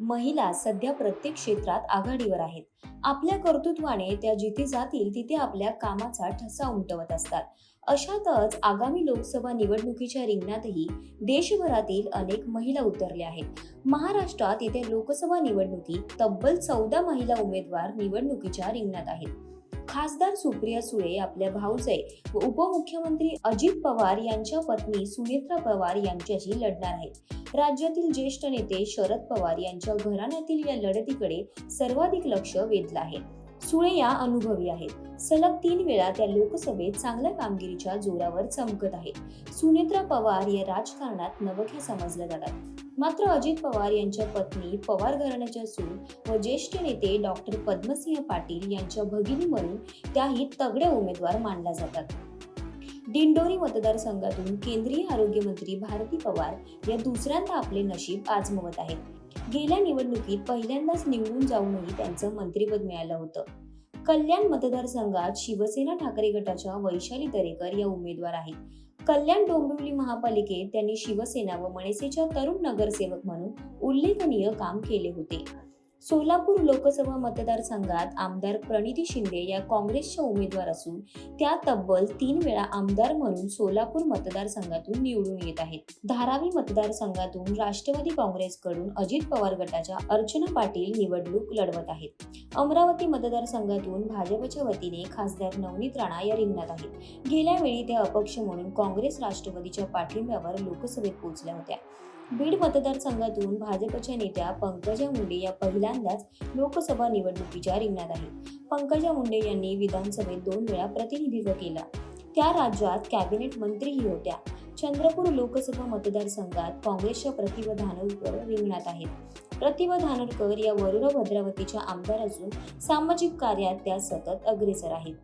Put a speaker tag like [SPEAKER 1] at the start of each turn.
[SPEAKER 1] महिला सध्या प्रत्येक क्षेत्रात आघाडीवर आहेत. आपल्या कर्तृत्वाने त्या जिथे जातील तिथे आपल्या कामाचा ठसा उमटवत असतात. अशातच आगामी लोकसभा निवडणुकीच्या रिंगणातही देशभरातील अनेक महिला उतरल्या आहेत. महाराष्ट्रात येत्या लोकसभा निवडणुकीत तब्बल चौदा महिला उमेदवार निवडणुकीच्या रिंगणात आहेत. खासदार सुप्रिया सुळे आपल्या भाऊजे व उपमुख्यमंत्री अजित पवार यांच्या पत्नी सुनेत्रा पवार यांच्याशी लढणार आहेत. राज्यातील ज्येष्ठ नेते शरद पवार यांच्या घराण्यातील या लढतीकडे सर्वाधिक लक्ष वेधलं आहे. सुळे या अनुभवी आहेत. सलग तीन वेळा त्या लोकसभेत चांगल्या कामगिरीच्या जोरावर चमकत आहेत. सुनेत्रा पवार या राजकारणात नवख्या समजल्या जातात. मात्र अजित पवार यांच्या पत्नी पवार घराण्याच्या सून व ज्येष्ठ नेते डॉक्टर पद्मसिंह पाटील यांच्या भगिनी म्हणून त्याही तगड्या उमेदवार मानल्या जातात. दिंडोरी मतदारसंघातून केंद्रीय आरोग्य मंत्री भारती पवार या दुसऱ्यांदा आपले नशीब आजमवत आहेत. गेल्या निवडणुकीत पहिल्यांदाच निवडून जाऊनही त्यांचं मंत्रीपद मिळालं होतं. कल्याण मतदारसंघात शिवसेना ठाकरे गटाच्या वैशाली दरेकर या उमेदवार आहेत. कल्याण डोंबिवली महापालिकेत त्यांनी शिवसेना व मनसेच्या तरुण नगरसेवक म्हणून उल्लेखनीय काम केले होते. सोलापूर लोकसभा मतदारसंघात आमदार प्रणिती शिंदे या काँग्रेसच्या उमेदवार असून त्या तब्बल तीन वेळा आमदार म्हणून सोलापूर मतदारसंघातून निवडून येत आहेत. धारावी मतदारसंघातून राष्ट्रवादी काँग्रेसकडून अजित पवार गटाच्या अर्चना पाटील निवडणूक लढवत आहेत. अमरावती मतदारसंघातून भाजपच्या वतीने खासदार नवनीत राणा या रिंगणात आहेत. गेल्या वेळी त्या अपक्ष म्हणून काँग्रेस राष्ट्रवादीच्या पाठिंब्यावर लोकसभेत पोहोचल्या होत्या. बीड मतदारसंघातून भाजपच्या नेत्या पंकजा मुंडे या पहिल्यांदाच लोकसभा निवडणुकीच्या रिंगणात आहेत. पंकजा मुंडे यांनी विधानसभेत दोन वेळा प्रतिनिधित्व केला. त्या राज्यात कॅबिनेट मंत्रीही होत्या. चंद्रपूर लोकसभा मतदारसंघात काँग्रेसच्या प्रतिभा धानोरकर रिंगणात आहेत. प्रतिभा धानोरकर या वरुण भद्रावतीच्या आमदार असून सामाजिक कार्यात त्या सतत अग्रेसर आहेत.